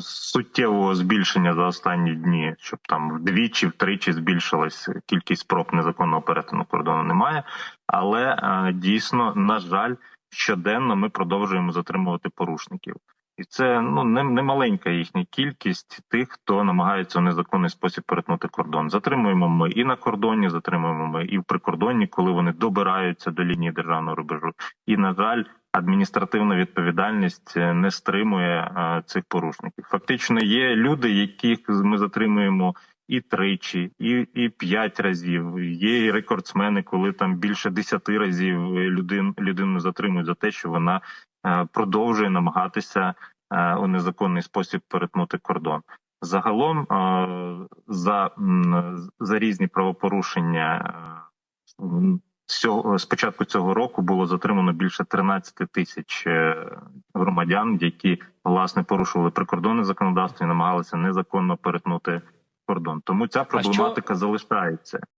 суттєвого збільшення за останні дні, щоб там вдвічі, втричі збільшилась кількість спроб незаконного перетину кордону. Немає, але е, дійсно, на жаль, щоденно ми продовжуємо затримувати порушників. І це ну не, не маленька їхня кількість тих, хто намагається у незаконний спосіб перетнути кордон. Затримуємо ми і на кордоні, затримуємо ми і в прикордонні, коли вони добираються до лінії державного рубежу. І на жаль, адміністративна відповідальність е, не стримує е, цих порушників. Фактично, є люди, яких ми затримуємо. І тричі, і і п'ять разів. Є і рекордсмени, коли там більше десяти разів людин людину затримують за те, що вона е, продовжує намагатися е, у незаконний спосіб перетнути кордон. Загалом е, за, за різні правопорушення е, з початку цього року було затримано більше 13 тисяч е, громадян, які власне порушували прикордонне законодавство і намагалися незаконно перетнути кордон. Тому ця проблематика залишається.